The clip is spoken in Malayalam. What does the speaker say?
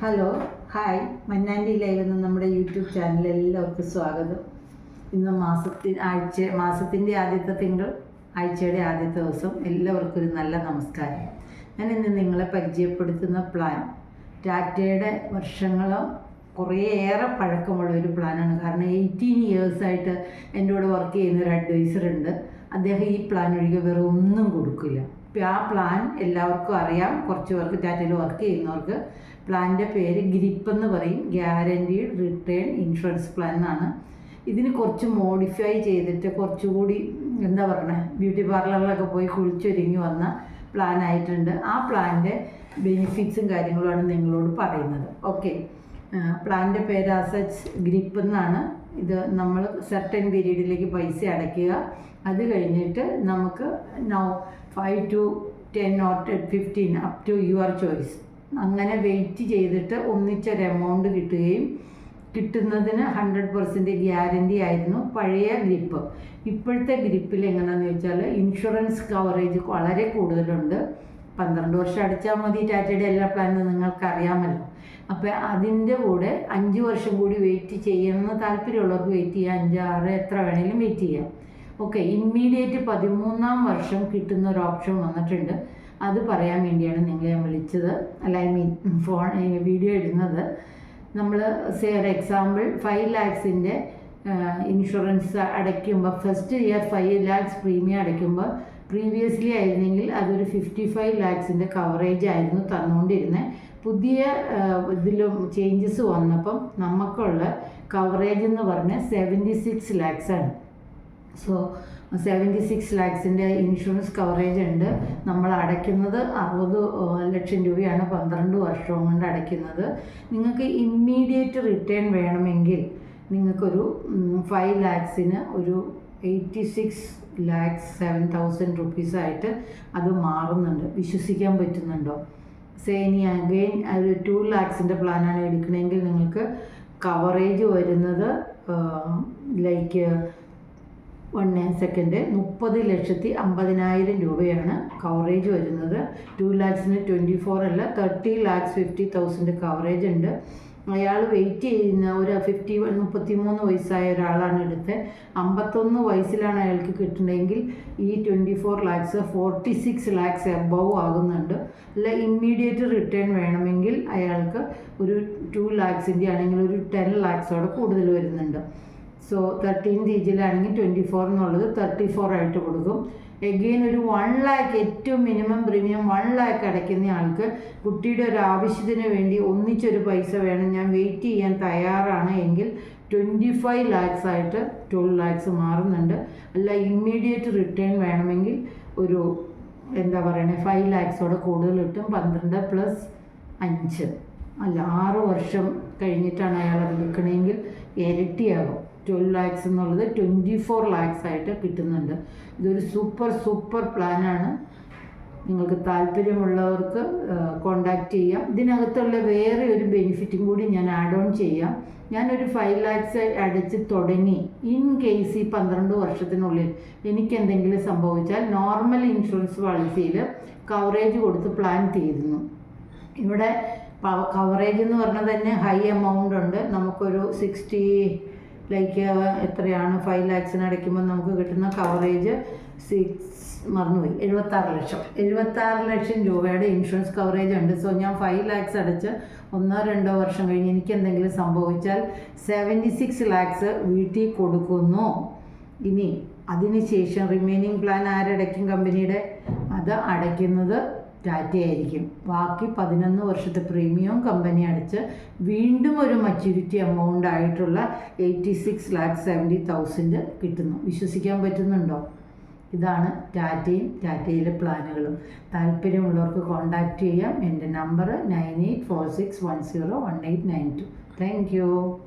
ഹലോ ഹായ് മന്നാന്റെ ലൈവ് നമ്മുടെ യൂട്യൂബ് ചാനലിൽ എല്ലാവർക്കും സ്വാഗതം. ഇന്ന് മാസത്തിൽ ആഴ്ച മാസത്തിന്റെ ആദ്യത്തെ തിങ്കൾ ആഴ്ചയുടെ ആദ്യത്തെ ദിവസം. എല്ലാവർക്കും ഒരു നല്ല നമസ്കാരം. ഞാൻ ഇന്ന് നിങ്ങളെ പരിചയപ്പെടുത്തുന്ന പ്ലാൻ ടാറ്റയുടെ വർഷങ്ങളോ കുറേയേറെ പഴക്കമുള്ള ഒരു പ്ലാനാണ് കാരണം എയ്റ്റീൻ ഇയേഴ്സായിട്ട് എന്റെ കൂടെ വർക്ക് ചെയ്യുന്ന ഒരു അഡ്വൈസർ ഉണ്ട്. അദ്ദേഹം ഈ പ്ലാൻ ഒഴികെ വേറെ ഒന്നും കൊടുക്കില്ല. ആ പ്ലാൻ എല്ലാവർക്കും അറിയാം. കുറച്ച് പേർക്ക് ടാറ്റയിൽ വർക്ക് ചെയ്യുന്നവർക്ക് പ്ലാനിന്റെ പേര് ഗ്രിപ്പ് എന്ന് പറയും. ഗ്യാരന്റീഡ് റിട്ടേൺ ഇൻഷുറൻസ് പ്ലാൻ എന്നാണ്. ഇതിന് കുറച്ച് മോഡിഫൈ ചെയ്തിട്ട് കുറച്ചുകൂടി എന്താ പറയണേ ബ്യൂട്ടി പാർലറിലൊക്കെ പോയി കുളിച്ചൊരുങ്ങി വന്ന പ്ലാൻ ആയിട്ടുണ്ട്. ആ പ്ലാനിന്റെ ബെനിഫിറ്റ്സും കാര്യങ്ങളുമാണ് നിങ്ങളോട് പറയുന്നത്. ഓക്കെ പ്ലാനിന്റെ പേര് അസച്ച് ഗ്രിപ്പ് എന്നാണ്. ഇത് നമ്മൾ സെർട്ടൻ പീരീഡിലേക്ക് പൈസ അടയ്ക്കുക. അത് കഴിഞ്ഞിട്ട് നമുക്ക് now five to ten or fifteen up to your choice അങ്ങനെ വെയിറ്റ് ചെയ്തിട്ട് ഒന്നിച്ചൊരു എമൗണ്ട് കിട്ടുകയും കിട്ടുന്നതിന് ഹൺഡ്രഡ് പെർസെന്റ് ഗ്യാരണ്ടി ആയിരുന്നു പഴയ ഗ്രിപ്പ് ഇപ്പോഴത്തെ ഗ്രിപ്പിൽ എങ്ങനെയാണെന്ന് വെച്ചാൽ ഇൻഷുറൻസ് കവറേജ് വളരെ കൂടുതലുണ്ട്. പന്ത്രണ്ട് വർഷം അടിച്ചാൽ മതി ടാറ്റയുടെ എല്ലാ പ്ലാനും നിങ്ങൾക്ക് അറിയാമല്ലോ അപ്പോൾ അതിന്റെ കൂടെ അഞ്ച് വർഷം കൂടി വെയിറ്റ് ചെയ്യണമെന്ന് താല്പര്യമുള്ളവർക്ക് വെയിറ്റ് ചെയ്യാം. അഞ്ച് ആറ് എത്ര വേണേലും വെയിറ്റ് ചെയ്യാം. ഓക്കെ ഇമ്മീഡിയറ്റ് പതിമൂന്നാം വർഷം കിട്ടുന്ന ഒരു ഓപ്ഷൻ വന്നിട്ടുണ്ട്. അത് പറയാൻ വേണ്ടിയാണ് നിങ്ങളെ ഞാൻ വിളിച്ചത്. അല്ല ഐ മീൻ ഫോൺ വീഡിയോ ഇടുന്നത്. നമ്മൾ സേ ഒരു എക്സാമ്പിൾ ഫൈവ് ലാക്സിന്റെ ഇൻഷുറൻസ് അടയ്ക്കുമ്പോൾ first year five lakhs premium അടയ്ക്കുമ്പോൾ പ്രീവിയസ്ലി ആയിരുന്നെങ്കിൽ അതൊരു ഫിഫ്റ്റി ഫൈവ് ലാക്സിന്റെ കവറേജ് ആയിരുന്നു തന്നുകൊണ്ടിരുന്നത് പുതിയ ഇതിലും ചേഞ്ചസ് വന്നപ്പം നമുക്കുള്ള കവറേജ് എന്ന് പറഞ്ഞ സെവന്റി സിക്സ് ലാക്സാണ് സോ സെവന്റി സിക്സ് ലാക്സിന്റെ ഇൻഷുറൻസ് കവറേജ് ഉണ്ട്. നമ്മൾ അടയ്ക്കുന്നത് അറുപത് ലക്ഷം രൂപയാണ് പന്ത്രണ്ട് വർഷം കൊണ്ട് അടയ്ക്കുന്നത്. നിങ്ങൾക്ക് ഇമ്മീഡിയറ്റ് റിട്ടേൺ വേണമെങ്കിൽ നിങ്ങൾക്കൊരു ഫൈവ് ലാക്സിന് ഒരു eighty six lakhs seven thousand റുപ്പീസായിട്ട് അത് മാറുന്നുണ്ട്. വിശ്വസിക്കാൻ പറ്റുന്നുണ്ടോ? സേ ഇനി അഗെയിൻ ഒരു ടു ലാക്സിന്റെ പ്ലാനാണ് എടുക്കണമെങ്കിൽ നിങ്ങൾക്ക് കവറേജ് വരുന്നത് ലൈക്ക് വൺ സെക്കൻഡ് മുപ്പത് ലക്ഷത്തി അമ്പതിനായിരം രൂപയാണ് കവറേജ് വരുന്നത്. ടു ലാക്സിന് ട്വന്റി ഫോർ അല്ല thirty lakhs fifty thousand coverage ഉണ്ട്. അയാൾ വെയിറ്റ് ചെയ്യുന്ന ഒരു ഫിഫ്റ്റി വൺ മുപ്പത്തി മൂന്ന് വയസ്സായ ഒരാളാണ് എടുത്തത് അമ്പത്തൊന്ന് വയസ്സിലാണ് അയാൾക്ക് കിട്ടണമെങ്കിൽ ഈ twenty four lakhs forty six lakhs above ആകുന്നുണ്ട്. അല്ല ഇമ്മീഡിയറ്റ് റിട്ടേൺ വേണമെങ്കിൽ അയാൾക്ക് ഒരു ടു ലാക്സിന്റെ ആണെങ്കിൽ ഒരു ടെൻ ലാക്സോടെ കൂടുതൽ വരുന്നുണ്ട്. സോ തേർട്ടീൻ ഏജിലാണെങ്കിൽ ട്വന്റി ഫോർ എന്നുള്ളത് തേർട്ടി ഫോർ ആയിട്ട് കൊടുക്കും. എഗെയിൻ ഒരു വൺ ലാക്ക് ഏറ്റവും മിനിമം പ്രീമിയം വൺ ലാക്ക് അടയ്ക്കുന്ന ആൾക്ക് കുട്ടിയുടെ ഒരു ആവശ്യത്തിന് വേണ്ടി ഒന്നിച്ചൊരു പൈസ വേണം. ഞാൻ വെയിറ്റ് ചെയ്യാൻ തയ്യാറാണ് എങ്കിൽ ട്വന്റി ഫൈവ് ലാക്സ് ആയിട്ട് ട്വൽവ് ലാക്സ് മാറുന്നുണ്ട്. അല്ല ഇമ്മീഡിയറ്റ് റിട്ടേൺ വേണമെങ്കിൽ ഒരു എന്താ പറയണേ ഫൈവ് ലാക്സോടെ കൂടുതൽ കിട്ടും. പന്ത്രണ്ട് പ്ലസ് അഞ്ച്. അല്ല ആറ് വർഷം കഴിഞ്ഞിട്ടാണ് അയാൾ അത് വിൽക്കണമെങ്കിൽ ഇരട്ടിയാകും. ട്വൽവ് ലാക്സ് എന്നുള്ളത് ട്വന്റി ഫോർ ലാക്സ് ആയിട്ട് കിട്ടുന്നുണ്ട്. ഇതൊരു സൂപ്പർ സൂപ്പർ പ്ലാനാണ് നിങ്ങൾക്ക് താല്പര്യമുള്ളവർക്ക് കോണ്ടാക്ട് ചെയ്യാം. ഇതിനകത്തുള്ള വേറെ ഒരു ബെനിഫിറ്റും കൂടി ഞാൻ ആഡ് ഓൺ ചെയ്യാം. ഞാനൊരു ഫൈവ് ലാക്സ് അടച്ച് തുടങ്ങി. ഇൻ കേസ് ഈ പന്ത്രണ്ട് വർഷത്തിനുള്ളിൽ എനിക്ക് എന്തെങ്കിലും സംഭവിച്ചാൽ നോർമൽ ഇൻഷുറൻസ് പോളിസിയിൽ കവറേജ് കൊടുത്ത് പ്ലാൻ ചെയ്തിരുന്നു ഇവിടെ കവറേജ് എന്ന് പറഞ്ഞാൽ തന്നെ ഹൈ എമൗണ്ട് ഉണ്ട്. നമുക്കൊരു സിക്സ്റ്റി ലൈക്ക് എത്രയാണ്? ഫൈവ് ലാക്സിന് അടയ്ക്കുമ്പോൾ നമുക്ക് കിട്ടുന്ന കവറേജ് സിക്സ് മറന്നുപോയി. എഴുപത്താറ് ലക്ഷം. എഴുപത്താറ് ലക്ഷം രൂപയുടെ ഇൻഷുറൻസ് കവറേജ് ഉണ്ട്. സോ ഞാൻ ഫൈവ് ലാക്സ് അടച്ച് ഒന്നോ രണ്ടോ വർഷം കഴിഞ്ഞ് എനിക്ക് എന്തെങ്കിലും സംഭവിച്ചാൽ സെവന്റി സിക്സ് ലാക്സ് വീട്ടിൽ കൊടുക്കുന്നു. ഇനി അതിനുശേഷം റിമൈനിങ് പ്ലാൻ ആരടയ്ക്കും കമ്പനിയുടെ അത് അടയ്ക്കുന്നത് ടാറ്റയായിരിക്കും ബാക്കി പതിനൊന്ന് വർഷത്തെ പ്രീമിയം കമ്പനി അടച്ച് വീണ്ടും ഒരു മച്യൂരിറ്റി എമൗണ്ട് ആയിട്ടുള്ള eighty six lakh seventy thousand കിട്ടുന്നു. വിശ്വസിക്കാൻ പറ്റുന്നുണ്ടോ? ഇതാണ് ടാറ്റയും ടാറ്റയിലെ പ്ലാനുകളും. താല്പര്യമുള്ളവർക്ക് കോൺടാക്റ്റ് ചെയ്യാം. എന്റെ number nine eight four six one zero one eight nine two. Thank you.